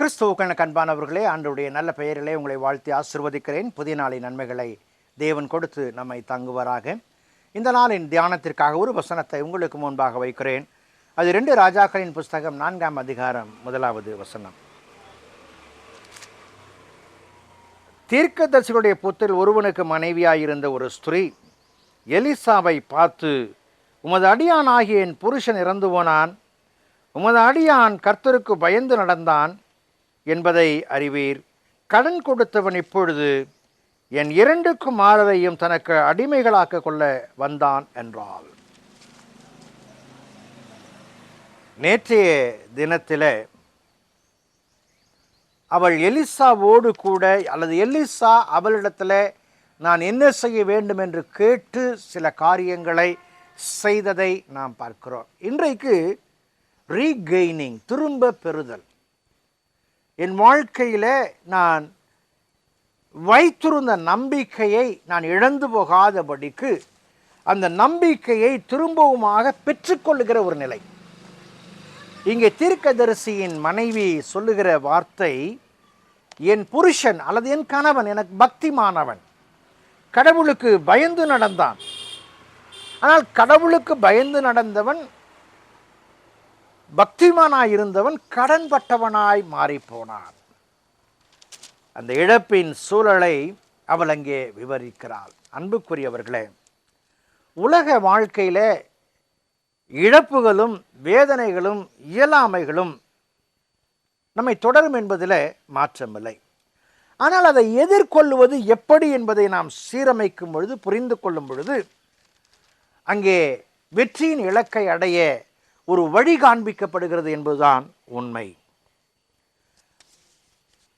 கிறிஸ்துவுக்கான கண்பானவர்களே ஆண்டுடைய நல்ல பெயரிலே உங்களை வாழ்த்தி ஆசிர்வதிக்கிறேன். புதிய நாளின் நன்மைகளை தேவன் கொடுத்து நம்மை தங்குவராக. இந்த நாளின் தியானத்திற்காக ஒரு வசனத்தை உங்களுக்கு முன்பாக வைக்கிறேன். அது ரெண்டு ராஜாக்களின் புஸ்தகம் நான்காம் அதிகாரம் முதலாவது வசனம். தீர்க்கதரிசிகளுடைய புத்தில் ஒருவனுக்கு மனைவியாயிருந்த ஒரு ஸ்திரீ எலிசாவை பார்த்து உமது அடியான் ஆகிய என் புருஷன் இறந்து போனான் உமது அடியான் கர்த்தருக்கு பயந்து நடந்தான். என்பதை அறிவீர். கடன் கொடுத்தவன் இப்பொழுது என் இரண்டுக்கும் மாறதையும் தனக்கு அடிமைகளாக்க கொள்ள வந்தான் என்றாள். நேற்றைய தினத்தில் அவள் எலிசாவோடு கூட அல்லது எலிசா அவளிடத்தில் நான் என்ன செய்ய வேண்டும் என்று கேட்டு சில காரியங்களை செய்ததை நாம் பார்க்கிறோம். இன்றைக்கு ரீகெய்னிங் திரும்ப பெறுதல். என் வாழ்க்கையில் நான் வைத்திருந்த நம்பிக்கையை நான் இழந்து போகாதபடிக்கு அந்த நம்பிக்கையை திரும்பவுமாக பெற்றுக்கொள்ளுகிற ஒரு நிலை. இங்கே தீர்க்கதரிசியின் மனைவி சொல்லுகிற வார்த்தை என் புருஷன் அல்லது என் கணவன் எனக்கு பக்திமானவன். கடவுளுக்கு பயந்து நடந்தான். ஆனால் கடவுளுக்கு பயந்து நடந்தவன் பக்திமானாய் இருந்தவன் கடன்பட்டவனாய் மாறிப்போனான். அந்த இழப்பின் சூழலை அவள் அங்கே விவரிக்கிறாள். அன்புக்குரியவர்களே உலக வாழ்க்கையில் இழப்புகளும் வேதனைகளும் இயலாமைகளும் நம்மை தொடரும் என்பதில் மாற்றமில்லை. ஆனால் அதை எதிர்கொள்வது எப்படி என்பதை நாம் சீரமைக்கும் பொழுது புரிந்து கொள்ளும் பொழுது அங்கே வெற்றியின் இலக்கை அடைய ஒரு வழி காண்பிக்கப்படுகிறது என்பதுதான் உண்மை.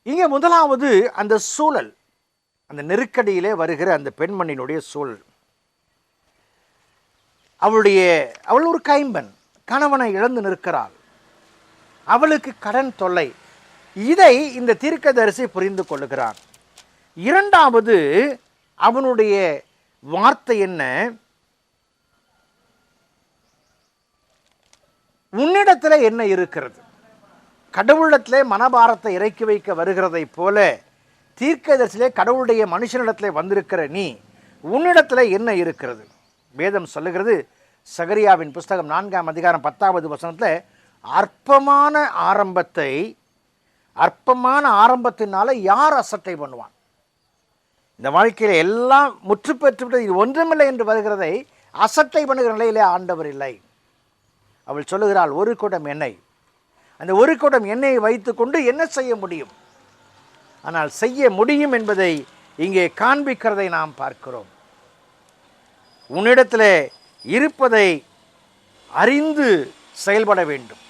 இங்கே முதலாவது அந்த சூழல் அந்த நெருக்கடியிலே வருகிற அந்த பெண்மணியினுடைய சூழல். அவளுடைய அவள் ஒரு கைம்பன் கணவனை இழந்து நிற்கிறாள். அவளுக்கு கடன் தொல்லை. இதை இந்த தீர்க்கதரிசி புரிந்து கொள்ளுகிறான். இரண்டாவது அவனுடைய வார்த்தை என்ன? உன்னிடத்தில் என்ன இருக்கிறது? கடவுளிடத்திலே மனபாரத்தை இறக்கி வைக்க வருகிறதை போல தீர்க்கதரிசிலே கடவுளுடைய மனுஷனிடத்தில் வந்திருக்கிற நீ உன்னிடத்தில் என்ன இருக்கிறது? வேதம் சொல்லுகிறது சகரியாவின் புஸ்தகம் நான்காம் அதிகாரம் பத்தாவது வசனத்தில் அற்பமான ஆரம்பத்தை அற்பமான ஆரம்பத்தினால யார் அசட்டை பண்ணுவான்? இந்த வாழ்க்கையில் எல்லாம் முற்று பெற்றுவிட்டது இது ஒன்றுமில்லை என்று வருகிறதை அசட்டை பண்ணுகிற நிலையிலே ஆண்டவர் இல்லை. அவள் சொல்லுகிறாள் ஒரு குடம் எண்ணெய். அந்த ஒரு குடம் எண்ணெயை வைத்துக்கொண்டு என்ன செய்ய முடியும்? ஆனால் செய்ய முடியும் என்பதை இங்கே காண்பிக்கிறதை நாம் பார்க்கிறோம். உன்னிடத்தில் இருப்பதை அறிந்து செயல்பட வேண்டும்.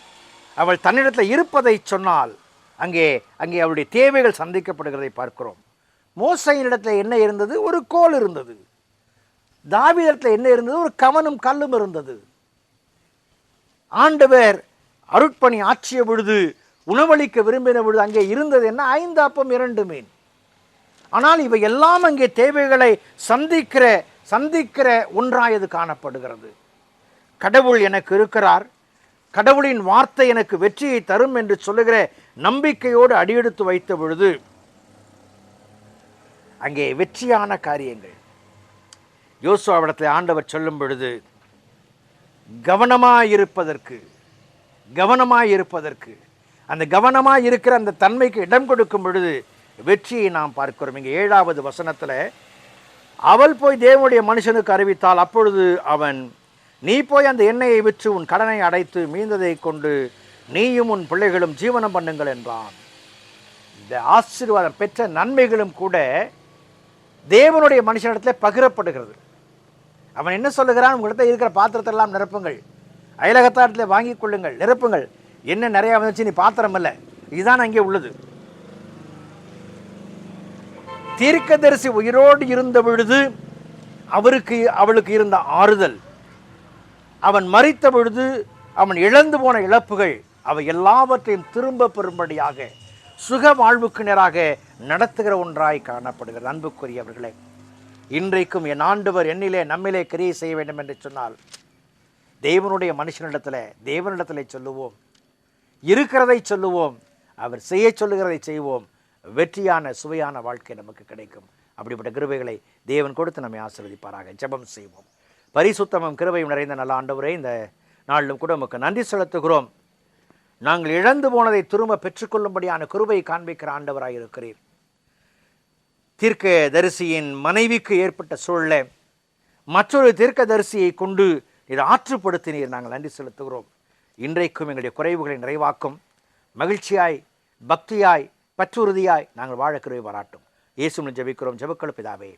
அவள் தன்னிடத்தில் இருப்பதை சொன்னால் அங்கே அங்கே அவளுடைய தேவைகள் சந்திக்கப்படுகிறதை பார்க்கிறோம். மோசையினிடத்தில் என்ன இருந்தது? ஒரு கோல் இருந்தது. தாவிதத்தில் என்ன இருந்தது? ஒரு கவனும் கல்லும் இருந்தது. ஆண்டவர் அருட்பணி ஆற்றிய பொழுது உணவளிக்க விரும்பின பொழுது அங்கே இருந்தது என்ன? ஐந்து அப்பம் இரண்டு மீன். ஆனால் இவை எல்லாம் அங்கே தேவைகளை சந்திக்கிற சந்திக்கிற ஒன்றாயது காணப்படுகிறது. கடவுள் எனக்கு இருக்கிறார். கடவுளின் வார்த்தை எனக்கு வெற்றியை தரும் என்று சொல்லுகிற நம்பிக்கையோடு அடியெடுத்து வைத்த பொழுது அங்கே வெற்றியான காரியங்கள். யோசுவாவிடத்தில் ஆண்டவர் சொல்லும் பொழுது கவனமாயிருப்பதற்கு கவனமாயிருப்பதற்கு அந்த கவனமாக இருக்கிற அந்த தன்மைக்கு இடம் கொடுக்கும் பொழுது வெற்றியை நாம் பார்க்கிறோம். இங்கே ஏழாவது வசனத்தில் அவள் போய் தேவனுடைய மனுஷனுக்கு அறிவித்தால் அப்பொழுது அவன் நீ போய் அந்த எண்ணெயை விற்று உன் கடனை அடைத்து மீந்ததை கொண்டு நீயும் உன் பிள்ளைகளும் ஜீவனம் பண்ணுங்கள் என்றான். இந்த ஆசீர்வாதம் பெற்ற நன்மைகளும் கூட தேவனுடைய மனுஷனிடத்தில் பகிரப்படுகிறது. அவன் என்ன சொல்லுகிறான்? உங்கள்கிட்ட இருக்கிற பாத்திரத்தெல்லாம் நிரப்புங்கள். அயலகத்தாரத்தில் வாங்கி கொள்ளுங்கள். நிரப்புங்கள். என்ன நிறையா வந்துச்சு நீ பாத்திரம் இல்லை. இதுதான் அங்கே உள்ளது. தீர்க்கதரிசி உயிரோடு இருந்த பொழுது அவருக்கு அவளுக்கு இருந்த ஆறுதல். அவன் மறித்த பொழுது அவன் இழந்து போன இழப்புகள் அவை எல்லாவற்றையும் திரும்ப பெறும்படியாக சுக வாழ்வுக்கு நேராக நடத்துகிற ஒன்றாய் காணப்படுகிறது. அன்புக்குரியவர்களே இன்றைக்கும் என் ஆண்டவர் என்னிலே நம்மிலே கிரியை செய்ய வேண்டும் என்று சொன்னால் தேவனுடைய மனுஷனிடத்தில் தேவனிடத்தில் சொல்லுவோம். இருக்கிறதை சொல்லுவோம். அவர் செய்ய சொல்லுகிறதை செய்வோம். வெற்றியான சுவையான வாழ்க்கை நமக்கு கிடைக்கும். அப்படிப்பட்ட கிருபைகளை தேவன் கொடுத்து நம்மை ஆசிர்வதிப்பாராக. ஜெபம் செய்வோம். பரிசுத்தமும் கிருபையும் நிறைந்த நல்ல ஆண்டவரே இந்த நாளிலும் கூட உமக்கு நன்றி செலுத்துகிறோம். நாங்கள் இழந்து போனதை திரும்ப பெற்றுக்கொள்ளும்படியான கிருபை காண்பிக்கிற ஆண்டவராக இருக்கிறீர் தீர்க்க தரிசியின் மனைவிக்கு ஏற்பட்ட சூழலை மற்றொரு தீர்க்க தரிசியை கொண்டு இதை ஆற்றுப்படுத்தினீர். நாங்கள் நன்றி செலுத்துகிறோம். இன்றைக்கும் எங்களுடைய குறைவுகளை நிறைவாக்கும் மகிழ்ச்சியாய் பக்தியாய் பற்றுறுதியாய் நாங்கள் வாழ கிருபை பாராட்டும். இயேசுவின் ஜபிக்கிறோம். ஜெபக்கள் பிதாவே.